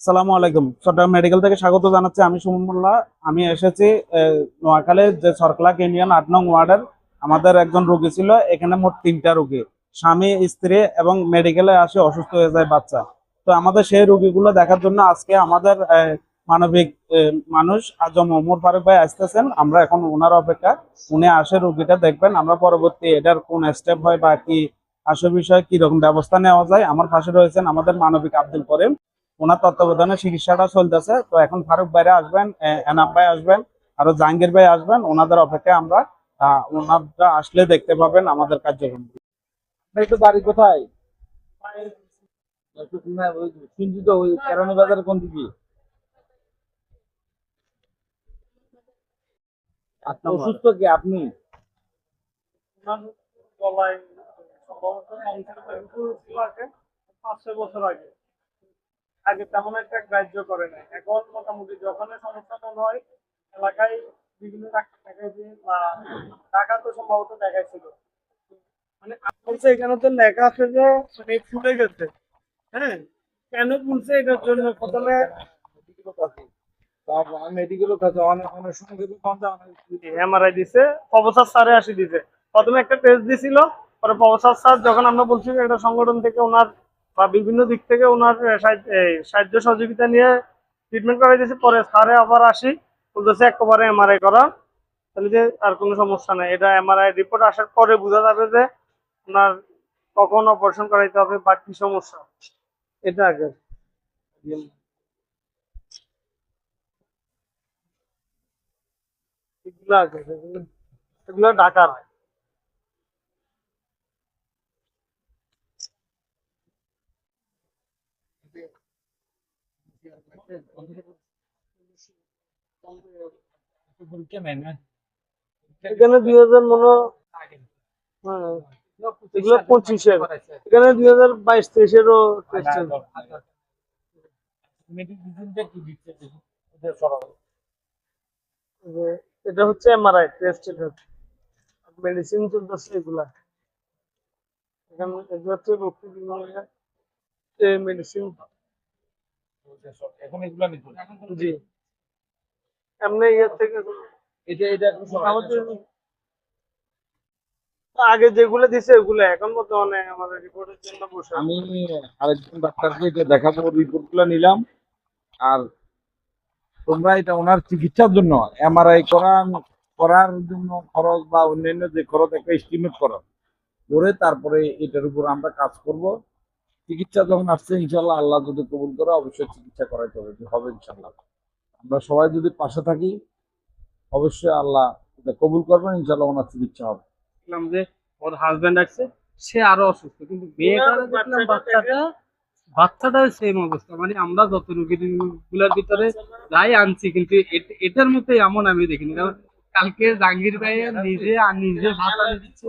সালামু আলাইকুম। চট্টগ্রাম মেডিকেল থেকে স্বাগত জানাচ্ছি আমি সুমন মোল্লা। আমি এসেছি আহ, নোয়াখালীর যে সরকলাক ইউনিয়ন আট নং ওয়ার্ডের। আমাদের একজন রোগী ছিল এখানে মোট তিনটা রোগী। স্বামী স্ত্রী এবং মেডিকেলে আসে অসুস্থ হয়ে যায় বাচ্চা। তো আমাদের সেই রোগীগুলো দেখার জন্য আজকে আমাদের মানবিক মানুষ আজম ওমর ফারুক ভাই আসতেছেন। আমরা এখন ওনার অপেক্ষা। উনি আসে রোগীটা দেখবেন। আমরা পরবর্তী এটার কোন স্টেপ হয় বা কি আসল বিষয়ে কি রকম ব্যবস্থা নেওয়া যায়। আমার পাশে রয়েছেন আমাদের মানবিক আব্দুল করিম। ওনার তত্ত্বাবধানে চিকিৎসাটা চলতেছে। তো এখন ফারুক ভাইরা আসবেন এনাম ভাই আসবেন আরও জাহাঙ্গীর ভাই আসবেন ওনাদের অপেক্ষায় আমরা আহ, ওনারা আসলে দেখতে পাবেন আমাদের কার্যক্রম। একটু বাড়ি কোথায়? ওই কেরানি বাজার কোন দিকে? অসুস্থ কি আপনি? গলায় সম্ভবত পাঁচ ছয় বছর আগে। আগে তেমন একটা গ্রাহ্য করে নাই। এখন মোটামুটি যখন সমস্যা মনে হয় এলাকায় বিভিন্ন ডাক্তার দেখাইছে বা টাকা তো সম্ভবত দেখাইছিল। মানে বলছে এখানে তো লেখা আছে যে মানে ফুলে গেছে। হ্যাঁ? কেন ফুলছে এটার জন্য? প্রথমে এমআরআই দিছে প্রফেসর স্যারে আসি দিছে। প্রথমে একটা টেস্ট দিছিল পরে প্রফেসর স্যার যখন আমরা বলছি যে একটা সংগঠন থেকে ওনার বা বিভিন্ন দিক থেকে ওনার সাহায্য- সহযোগিতা নিয়ে ট্রিটমেন্ট করাই দিয়েছে পরে স্যারে আবার আসি, বলতেছে একেবারে এমআরআই করা। তাহলে যে আর কোনো সমস্যা নাই। এটা এমআরআই রিপোর্ট আসার পরে বোঝা যাবে যে ওনার কখন অপারেশন করাইতে হবে বা কি সমস্যা। এটা আগে। এগুলো আগে, এগুলো- এখানে দুই হাজার মনে এগুলো পঁচিশের। এখানে দুই হাজার বাইশ তেইশেরও এটা হচ্ছে এমআরআই টেস্ট মেডিসিন চলতেছে এগুলা। এখানে এগুলো হচ্ছে মেডিসিন এখন এগুলা নিতে জি। এমনি ইয়ে থেকে এটা এটা আমাদের আগে যেগুলো দিছে ওগুলো এখন বর্তমানে আমাদের রিপোর্টের জন্য বসে আমি আরেকজন ডাক্তারকে এটা দেখাবো রিপোর্টগুলো নিলাম। আর তোমরা এটা ওনার চিকিৎসার জন্য এমআরআই করা করার জন্য খরচ বা অন্যান্য যে খরচ একটা এস্টিমেট করো করে তারপরে এটার উপর আমরা কাজ করব। চিকিৎসা যখন আসছে ইনশাল্লাহ আল্লাহ যদি কবুল করে অবশ্যই চিকিৎসা করাইতে হবে হবে ইনশাল্লাহ আমরা সবাই যদি পাশে থাকি অবশ্যই আল্লাহ এটা কবুল করবেন ইনশাল্লাহ ওনার চিকিৎসা হবে। দেখলাম যে ওর হাজবেন্ড আসছে সে আরও অসুস্থ কিন্তু মেয়েটা দেখলাম বাচ্চাটা বাচ্চাটাও সেম অবস্থা। মানে আমরা যত রোগীরগুলার ভিতরে যাই আনছি কিন্তু এট- এটার মতো এমন আমি দেখিনি। কারণ কালকে জাহাঙ্গীর ভাই নিজে আর নিজে ভাত আনি দিচ্ছে